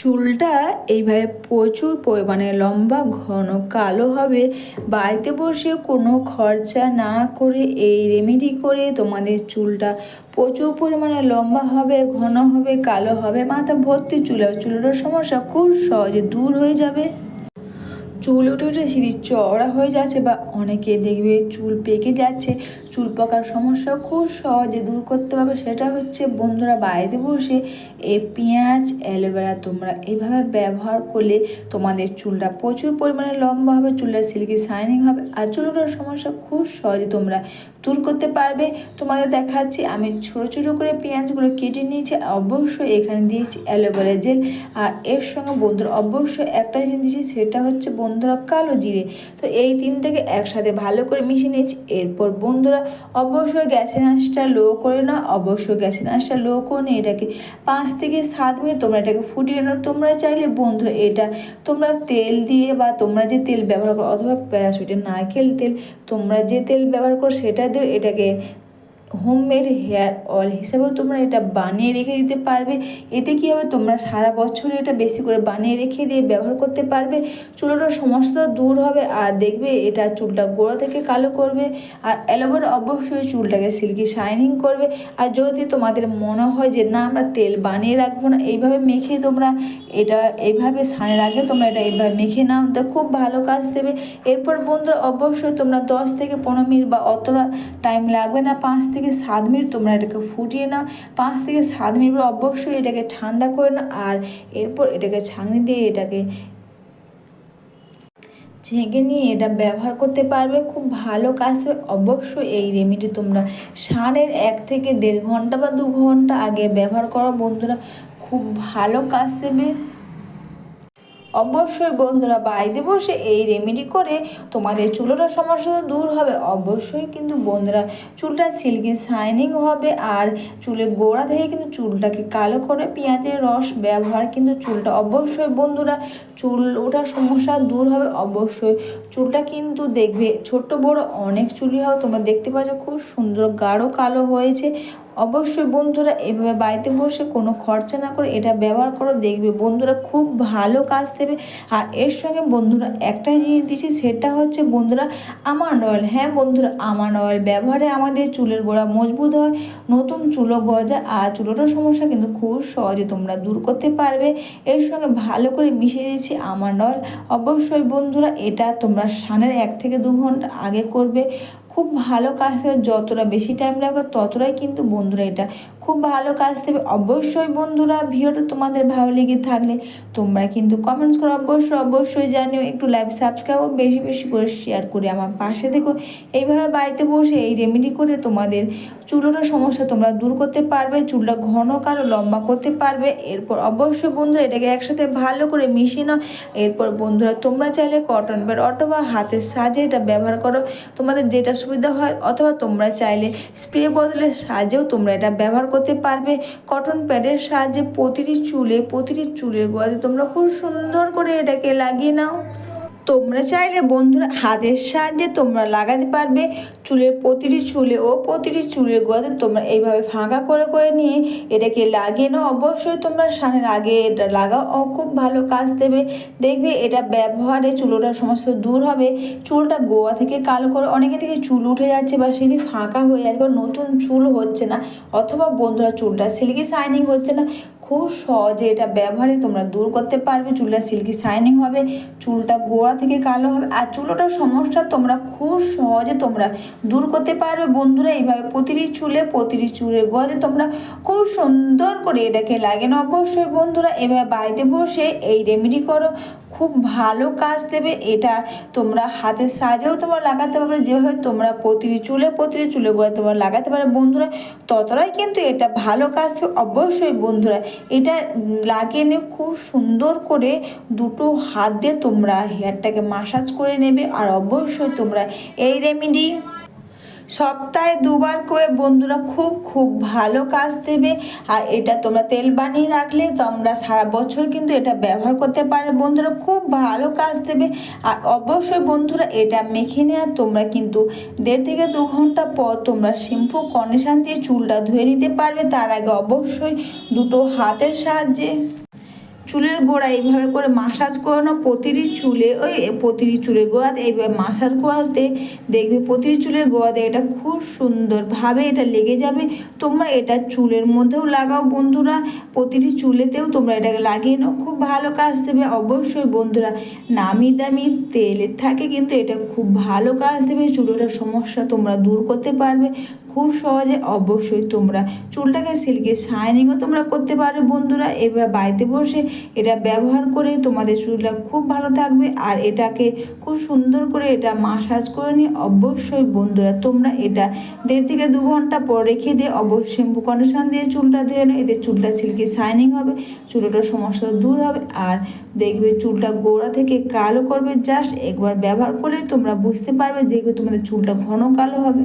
চুলটা এইভাবে প্রচুর পরিমাণে লম্বা, ঘন, কালো হবে। বাড়িতে বসে কোনো খরচা না করে এই রেমেডি করে তোমাদের চুলটা প্রচুর পরিমাণে লম্বা হবে, ঘন হবে, কালো হবে। মাথা ভর্তি চুল হবে। চুলের সমস্যা খুব সহজে দূর হয়ে যাবে। চুল উঠে উঠে সিঁড়ি চওড়া হয়ে যাচ্ছে বা অনেকে দেখবে চুল পেকে যাচ্ছে। চুল পাকার সমস্যা খুব সহজে দূর করতে পারবে সেটা হচ্ছে বন্ধুরা বাইরে বসে এই পেঁয়াজ, অ্যালোভেরা তোমরা এইভাবে ব্যবহার করলে তোমাদের চুলটা প্রচুর পরিমাণে লম্বা হবে, চুলটা সিল্কি শাইনিং হবে। আর চুল ওঠার সমস্যা খুব সহজে তোমরা দূর করতে পারবে। তোমাদের দেখাচ্ছি, আমি ছোট ছোট করে পেঁয়াজগুলো কেটে নিয়েছি, অবশ্যই এখানে দিয়েছি অ্যালোভেরা জেল। আর এর সঙ্গে বন্ধুরা, অবশ্যই একটা জিনিস দিয়েছি, সেটা হচ্ছে বন্ধুরা কালো জিরে। তো এই তিনটাকে একসাথে ভালো করে মিশিয়ে নিয়েছি। এরপর বন্ধুরা, অবশ্যই গ্যাসের আঁচটা লো করে না অবশ্যই গ্যাসের আঁচটা লো করে নিয়ে এটাকে পাঁচ থেকে সাত মিনিট তোমরা এটাকে ফুটিয়ে নাও। তোমরা চাইলে বন্ধুরা, এটা তোমরা তেল দিয়ে বা তোমরা যে তেল ব্যবহার করো, অথবা প্যারাশুটের নারকেল তেল, তোমরা যে তেল ব্যবহার করো, সেটা দিয়ে এটাকে হোমমেড হেয়ার অয়েল হিসাবেও তোমরা এটা বানিয়ে রেখে দিতে পারবে। এতে কী হবে? তোমরা সারা বছর এটা বেশি করে বানিয়ে রেখে দিয়ে ব্যবহার করতে পারবে। চুলেরও সমস্ত দূর হবে আর দেখবে এটা চুলটা গোড়া থেকে কালো করবে। আর অ্যালোভেরা অবশ্যই চুলটাকে সিল্কি শাইনিং করবে। আর যদি তোমাদের মনে হয় যে, না, আমরা তেল বানিয়ে রাখব না, এইভাবে মেখে তোমরা এটা, এইভাবে স্নানের আগে তোমরা এটা এইভাবে মেখে নাও। তো খুব ভালো কাজ দেবে। এরপর বন্ধুরা, অবশ্যই তোমরা দশ থেকে পনেরো মিনিট বা অতটা টাইম লাগবে না, পাঁচ থেকে সাত মিনিট তোমরা এটাকে ফুটিয়ে নাও। পাঁচ থেকে সাত মিনিট পর অবশ্যই এটাকে ঠান্ডা করে নাও আর এরপর এটাকে ছাঁকনি দিয়ে এটাকে ছেঁকে নিয়ে এটা ব্যবহার করতে পারবে। খুব ভালো কাজ অবশ্যই এই রেমেডি তোমরা সানের এক থেকে দেড় ঘণ্টা বা দু ঘণ্টা আগে ব্যবহার করো। বন্ধুরা, খুব ভালো কাজ দেবে। অবশ্যই বন্ধুরা বাড়িতে বসে এই রেমেডি করে তোমাদের চুলেরও সমস্যা তো দূর হবে। অবশ্যই কিন্তু বন্ধুরা, চুলটা সিল্কি শাইনিং হবে আর চুলে গোড়া থেকে কিন্তু চুলটাকে কালো করে পেঁয়াজের রস ব্যবহার কিন্তু চুলটা। অবশ্যই বন্ধুরা, চুল ওঠার সমস্যা দূর হবে। অবশ্যই চুলটা কিন্তু দেখবে ছোট বড় অনেক চুলই হয়। তোমরা দেখতে পাচ্ছ খুব সুন্দর গাঢ় কালো হয়েছে। অবশ্যই বন্ধুরা এভাবে বাড়িতে বসে কোনো খরচা না করে এটা ব্যবহার করো দেখবে। বন্ধুরা খুব ভালো কাজ দেবে। আর এর সঙ্গে বন্ধুরা একটা জিনিস দিচ্ছি, সেটা হচ্ছে বন্ধুরা আমার অয়েল হ্যাঁ বন্ধুরা, আমার অয়েল ব্যবহারে আমাদের চুলের গোড়া মজবুত হয়। নতুন চুলও গজা আর চুলোটার সমস্যা কিন্তু খুব সহজে তোমরা দূর করতে পারবে। এর সঙ্গে ভালো করে মিশিয়ে দিচ্ছি আমার অয়েল অবশ্যই বন্ধুরা এটা তোমরা সানের এক থেকে দু ঘণ্টা আগে করবে। খুব ভালো কাজ যতটা বেশি টাইম লাগবে ততটাই কিন্তু বন্ধুরা এটা খুব ভালো কাজ দেবে। অবশ্যই বন্ধুরা, ভিডিওটা তোমাদের ভালো লেগে থাকলে তোমরা কিন্তু কমেন্টস করো অবশ্যই অবশ্যই জানিও। একটু লাইভ সাবস্ক্রাইব বেশি বেশি করে শেয়ার করে আমার পাশে দেখো এইভাবে বাড়িতে বসে এই রেমেডি করে তোমাদের চুলোটার সমস্যা তোমরা দূর করতে পারবে, চুলটা ঘন কালো, লম্বা করতে পারবে। এরপর অবশ্যই বন্ধুরা এটাকে একসাথে ভালো করে মিশিয়ে নাও। এরপর বন্ধুরা তোমরা চাইলে কটন প্যাড অথবা হাতের সাজে এটা ব্যবহার করো। তোমাদের যেটা সুবিধা হয়, অথবা তোমরা চাইলে স্প্রে বদলের সাহায্যেও তোমরা এটা ব্যবহার করতে পারবে। কটন প্যাডের সাহায্যে প্রতিটি চুলে, প্রতিটি চুলের গোয়াতে তোমরা খুব সুন্দর করে এটাকে লাগিয়ে নাও। তোমরা চাইলে বন্ধুরা হাতের সাহায্যে তোমরা লাগাতে পারবে। চুলের প্রতিটি চুলে ও প্রতিটি চুলের গোড়াতে তোমরা এইভাবে ফাঁকা করে করে নিয়ে এটাকে লাগিয়ে নাও। অবশ্যই তোমরা সানের আগে এটা লাগাও। ও খুব ভালো কাজ দেবে। দেখবে এটা ব্যবহারে চুলোটার সমস্ত দূর হবে। চুলটা গোয়া থেকে কালো করে অনেকে থেকে চুল উঠে যাচ্ছে বা সেদি ফাঁকা হয়ে যাচ্ছে বা নতুন চুল হচ্ছে না। অথবা বন্ধুরা চুলটা সিল্কি শাইনিং হচ্ছে না। খুব সহজে এটা ব্যবহারে তোমরা দূর করতে পারবে। চুলটা সিল্কি শাইনিং হবে, চুলটা গোড়া থেকে কালো হবে, আর চুলোটার সমস্যা তোমরা খুব সহজে তোমরা দূর করতে পারবে। বন্ধুরা, এইভাবে প্রতিটি চুলে প্রতিটি চুলের গোয়াতে তোমরা খুব সুন্দর করে এটাকে লাগে না অবশ্যই বন্ধুরা এভাবে বাড়িতে বসে এই রেমেডি করো। খুব ভালো কাজ দেবে, এটা তোমরা হাতের সাহায্যেও তোমরা লাগাতে পারবে, যেভাবে তোমরা প্রতিটি চুলে প্রতিটি চুলে গোড়ায় তোমরা লাগাতে পারবে। বন্ধুরা, ততটাই কিন্তু এটা ভালো কাজ অবশ্যই বন্ধুরা, এটা লাগিয়ে নিয়ে খুব সুন্দর করে দুটো হাত দিয়ে তোমরা হেয়ারটাকে মাসাজ করে নেবে, আর অবশ্যই তোমরা এই রেমেডি সপ্তাহে দুবার করে বন্ধুরা খুব খুব ভালো কাজ দেবে। আর এটা তোমরা তেল বানিয়ে রাখলে তোমরা সারা বছর কিন্তু এটা ব্যবহার করতে পারে বন্ধুরা খুব ভালো কাজ দেবে। আর অবশ্যই বন্ধুরা এটা মেখে নেওয়া, তোমরা কিন্তু দেড় থেকে দু ঘণ্টা পর তোমরা শ্যাম্পু, কন্ডিশন দিয়ে চুলটা ধুয়ে নিতে পারবে। তার আগে অবশ্যই দুটো হাতের সাহায্যে চুলের গোড়া এইভাবে করে মাসাজ করানো, প্রতিটি চুলে ওই প্রতিটি চুলের গোড়াতে এইভাবে মাসাজ করাতে দেখবে প্রতিটি চুলের গোড়াতে এটা খুব সুন্দরভাবে এটা লেগে যাবে। তোমরা এটা চুলের মধ্যেও লাগাও বন্ধুরা, প্রতিটি চুলেতেও তোমরা এটাকে লাগিয়ে নাও, খুব ভালো কাজ দেবে অবশ্যই বন্ধুরা। নামি দামি তেলের থাকে কিন্তু এটা খুব ভালো কাজ দেবে, চুলের সমস্যা তোমরা দূর করতে পারবে। খুব সহজে অবশ্যই তোমরা চুলটাকে সিল্কি শাইনিংও তোমরা করতে পারবে বন্ধুরা। এবার বাড়িতে বসে এটা ব্যবহার করে তোমাদের চুলটা খুব ভালো থাকবে আর এটাকে খুব সুন্দর করে এটা মাসাজ করে নিয়ে অবশ্যই বন্ধুরা তোমরা এটা দেড় থেকে দু ঘণ্টা পর রেখে দিয়ে অবশ্যই শ্যাম্পু কন্ডিশন দিয়ে চুলটা ধুয়ে নাও। এতে চুলটা সিল্কি শাইনিং হবে, চুলটার সমস্যা দূর হবে আর দেখবে চুলটা গোড়া থেকে কালো করবে। জাস্ট একবার ব্যবহার করলে তোমরা বুঝতে পারবে, দেখবে তোমাদের চুলটা ঘন কালো হবে।